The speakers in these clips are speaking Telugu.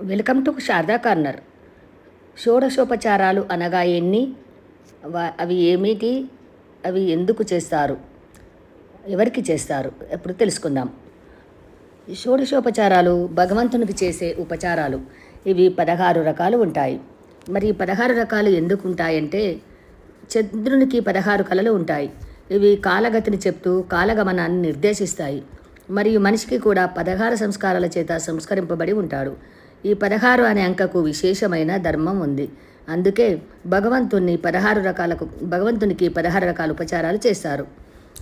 Welcome to Sharada Corner. షోడశోపచారాలు అనగా ఎన్ని? అవి ఏమిటి? అవి ఎందుకు చేస్తారు? ఎవరికి చేస్తారు? ఎప్పుడు తెలుసుకుందాం. షోడశోపచారాలు భగవంతునికి చేసే ఉపచారాలు. ఇవి పదహారు రకాలు ఉంటాయి. మరి పదహారు రకాలు ఎందుకు ఉంటాయంటే చంద్రునికి పదహారు కళలు ఉంటాయి. ఇవి కాలగతిని చెప్తూ కాలగమనాన్ని నిర్దేశిస్తాయి. మరియు మనిషికి కూడా పదహారు సంస్కారాల చేత సంస్కరింపబడి ఉంటాడు. ఈ పదహారు అనే అంకకు విశేషమైన ధర్మం ఉంది. అందుకే భగవంతుని పదహారు రకాలకు భగవంతునికి పదహారు రకాల ఉపచారాలు చేస్తారు.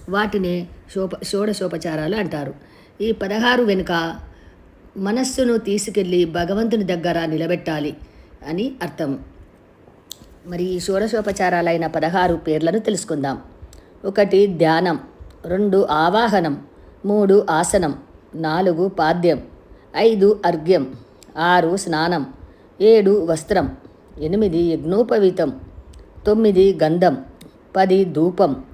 వాటిని షోప షోడశోపచారాలు అంటారు. ఈ పదహారు వెనుక మనస్సును తీసుకెళ్ళి భగవంతుని దగ్గర నిలబెట్టాలి అని అర్థం. మరి ఈ షోడశోపచారాలైన పదహారు పేర్లను తెలుసుకుందాం. ఒకటి ధ్యానం రెండు ఆవాహనం మూడు ఆసనం నాలుగు పాద్యం ఐదు అర్ఘ్యం. ఆరు స్నానం ఏడు వస్త్రం ఎనిమిది యజ్ఞోపవీతం తొమ్మిది గంధం పది ధూపం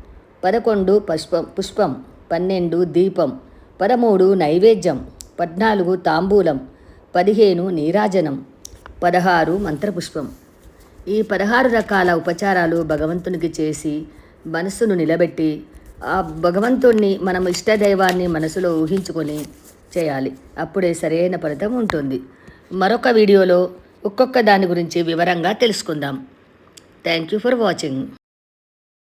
పదకొండు పుష్పం పుష్పం పన్నెండు దీపం పదమూడు నైవేద్యం పద్నాలుగు తాంబూలం పదిహేను నీరాజనం పదహారు మంత్రపుష్పం. ఈ పదహారు రకాల ఉపచారాలు భగవంతునికి చేసి మనస్సును నిలబెట్టి ఆ భగవంతుణ్ణి మనం ఇష్టదైవాన్ని మనసులో ఊహించుకొని చేయాలి. అప్పుడే సరైన ఫలితం ఉంటుంది. మరొక వీడియోలో ఒక్కొక్క దాని గురించి వివరంగా తెలుసుకుందాం. Thank you for watching